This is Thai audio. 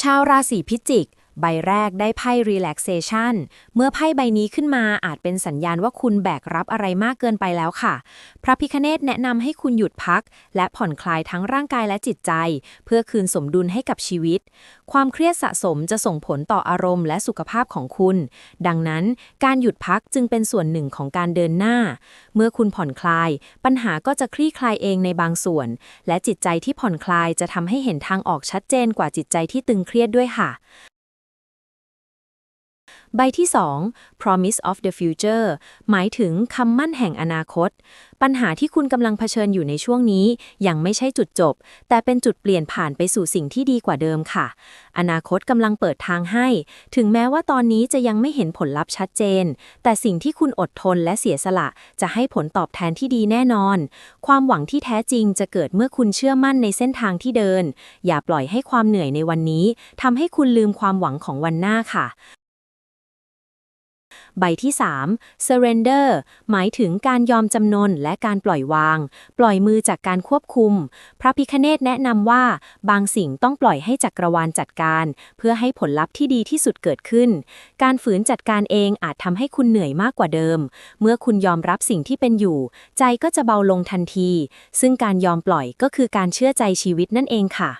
ชาวราศีพิจิก ใบแรกได้ไพ่ relaxation เมื่อไพ่ใบนี้ขึ้นมาอาจเป็นสัญญาณว่าคุณแบกรับอะไรมากเกินไปแล้วค่ะ พระพิคเนตแนะนำให้คุณหยุดพัก และผ่อนคลายทั้งร่างกายและจิตใจ เพื่อคืนสมดุลให้กับชีวิต ความเครียดสะสมจะส่งผลต่ออารมณ์และสุขภาพของคุณ ดังนั้นการหยุดพักจึงเป็นส่วนหนึ่งของการเดินหน้า เมื่อคุณผ่อนคลาย ปัญหาก็จะคลี่คลายเองในบางส่วน และจิตใจที่ผ่อนคลายจะทำให้เห็นทางออกชัดเจนกว่าจิตใจที่ตึงเครียดด้วยค่ะ ใบที่ 2 promise of the future หมายถึงคำมั่นแห่งอนาคต ปัญหาที่คุณกำลังเผชิญอยู่ในช่วงนี้ ยังไม่ใช่จุดจบ แต่เป็นจุดเปลี่ยนผ่านไปสู่สิ่งที่ดีกว่าเดิมค่ะ อนาคตกำลังเปิดทางให้ ถึงแม้ว่าตอนนี้จะยังไม่เห็นผลลัพธ์ชัดเจน แต่สิ่งที่คุณอดทนและเสียสละ จะให้ผลตอบแทนที่ดีแน่นอน ความหวังที่แท้จริงจะเกิดเมื่อคุณเชื่อมั่นในเส้นทางที่เดิน อย่าปล่อยให้ความเหนื่อยในวันนี้ทำให้คุณลืมความหวังของวันหน้าค่ะ ใบที่ 3 surrender หมายถึงการยอมจำนนและการปล่อยวาง ปล่อยมือจากการควบคุม พระพิคเนตแนะนำว่า บางสิ่งต้องปล่อยให้จักรวาลจัดการ เพื่อให้ผลลัพธ์ที่ดีที่สุดเกิดขึ้น การฝืนจัดการเองอาจทำให้คุณเหนื่อยมากกว่าเดิม เมื่อคุณยอมรับสิ่งที่เป็นอยู่ ใจก็จะเบาลงทันที ซึ่งการยอมปล่อยก็คือการเชื่อใจชีวิตนั่นเองค่ะ